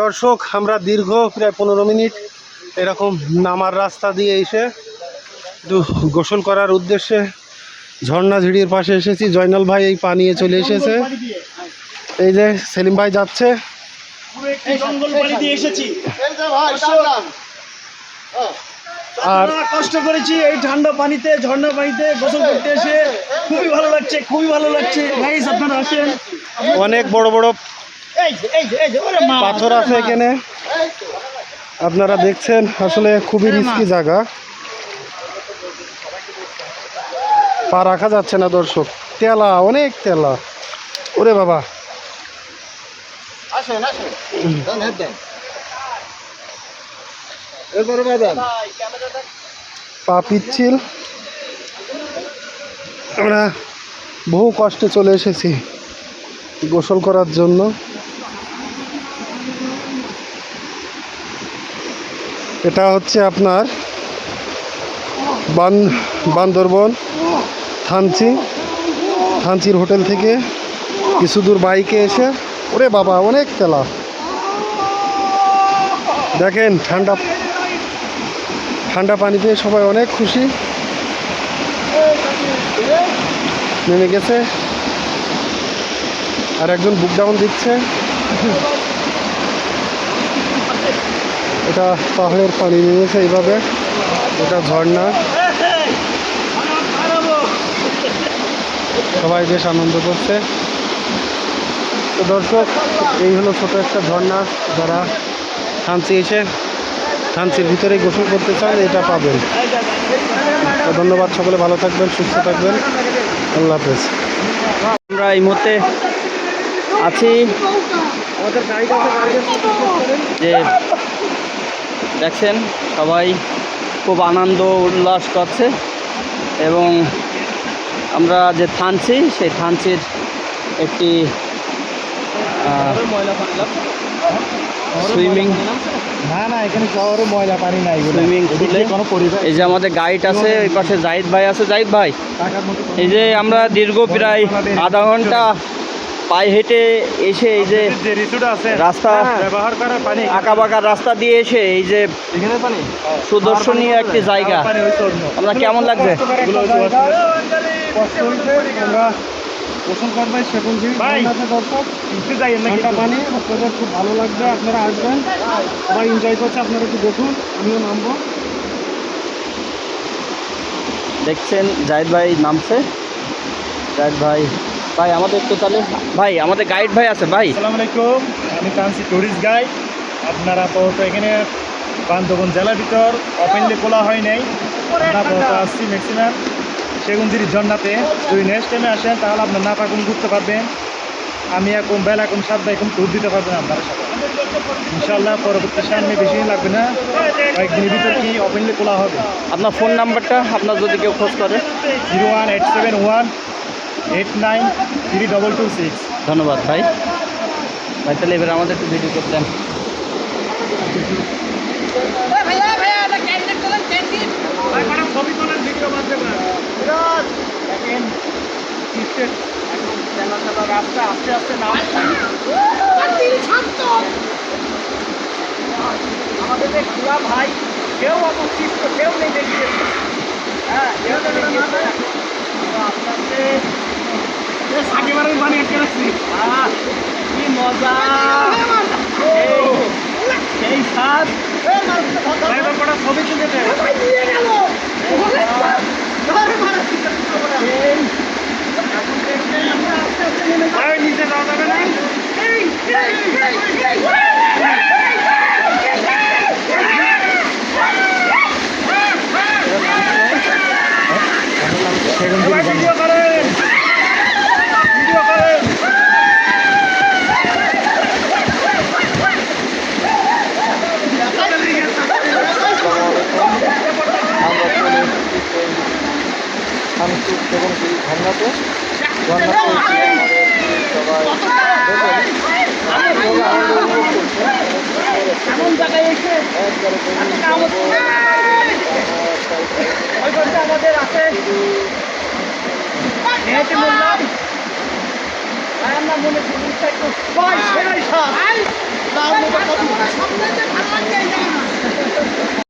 দর্শক আমরা দীর্ঘ প্রায় পনেরো মিনিট এরকম নামার রাস্তা দিয়ে এসে একটু গোসল করার উদ্দেশ্যে ঝর্ণা ঝিড়ির পাশে এসেছি। জয়নাল ভাই এই পানিয়ে চলে এসেছে। এই যে সেলিম ভাই যাচ্ছে। আর কষ্ট করেছি এই ঠান্ডা পানিতে ঝর্ণা পানিতে গোসল করতে এসে। খুবই ভালো লাগছে খুবই ভালো লাগছে। গাইস আপনারা আসেন। অনেক বড় বড় এই যে এই যে এই যে ওরে মা পাথর আছে এখানে। আপনারা দেখছেন আসলে খুবই রিস্কি জায়গা। পা রাখা যাচ্ছে না দর্শক। তেলা অনেক তেলা। ওরে বাবা। পা পিচ্ছিল। আমরা বহু কষ্টে চলে এসেছি গোসল করার জন্য। এটা হচ্ছে আপনার বান বান্দরবন, থানচি। থানচির হোটেল থেকে কিছু দূর বাইকে এসে, ওরে বাবা, অনেক তেলা দেখেন, ঠান্ডা ঠান্ডা পানি পেয়ে সবাই অনেক খুশি। নেমে গেছে। আর একজন বুক ডাউন দিচ্ছে। এটা পাহাড়ের পানি নেমেছে এইভাবে। এটা ঝর্ণা। সবাই বেশ আনন্দ করছে। তো দর্শক এই হলো ছোট একটা ঝর্ণা। যারা থানচি এসে থানচির ভিতরে গোসল করতে চান এটা পাবেন। তো ধন্যবাদ সকলে ভালো থাকবেন সুস্থ থাকবেন। আল্লাহ হাফেজ। আমরা এই মুহূর্তে আছি। আমাদের গাইড যে দেখছেন সবাই খুব আনন্দ উল্লাস করছে এবং আমরা যে থানছি সেই থানচির একটি সুইমিং না না এখানে শহরে ময়লা পানি নাই সুইমিং পুলে। কোনো পরিবেশ এই যে আমাদের গাইড আছে এই পাশে জাহিদ ভাই আছে। জাহিদ ভাই এই যে আমরা দীর্ঘ প্রায় আধা ঘণ্টা পায়ে হেঁটে এসে এই যে যে ঋতুটা আছে রাস্তা ব্যবহার করা পানি। আঁকা বাঁকা রাস্তা দিয়ে এসে এই যে সুদর্শনীয় একটি জায়গা। আমরা কেমন লাগছে? আপনাদের খুব ভালো লাগবে আপনারা আসবেন। সবাই এনজয় করছে আপনারা একটু দেখুন আমিও নামবো। দেখছেন জাহিদ ভাই নামছে। জাহিদ ভাই ভাই আমাদের তো তাহলে ভাই আমাদের গাইড ভাই আছে ভাই। আসসালামু আলাইকুম আমি কাঞ্চি টুরিস্ট গাইড আপনারা আপাতত এখানে বান্ধবন জেলার ভিতর ওপেনলি খোলা হয় নাই। আমরা আপাতত আসছি ম্যাক্সিমাম সেগুনজির ঝর্ণাতে। যদি নেক্সট টাইমে আসেন তাহলে আপনার না পাকুন ঘুরতে পারবেন। আমি এখন বেলা এখন সাত এখন ট্যুর দিতে পারবেন আপনারা সাথে। ইনশাল্লাহ পরবর্তী সামনে বেশি লাগবে না। কয়েকদিনের ভিতর কি ওপেনলি খোলা হবে? আপনার ফোন নাম্বারটা আপনার যদি কেউ খোঁজ করে। Zero one eight seven one eight nine three double two six ধন্যবাদ ভাই। ভাই তাহলে এবার আমাদের একটু ভিডিও করতেন। রাস্তা আস্তে আস্তে নাম। আমাদের যে ভাই কেউ কেউ নেই দেখিয়েছে হ্যাঁ কেউ নেই দেখিয়েছে তো আপনাদের সাকিবারের পানি আটকে রাখছি কি মজা। এই সেই কটা ছবি তুলে দেয় সেই ভাই নিচে যাওয়া যাবে না ভিডিও করেন ভিডিও করেন আমরা চলে এসেছি সেই শান্তির এবং সেই ঝর্ণাতে ঝর্ণাতে সবাই আনন্দ উপভোগ করছে আমাদের আছে আমরা মনে করি ভাই সেরাই স্বাদ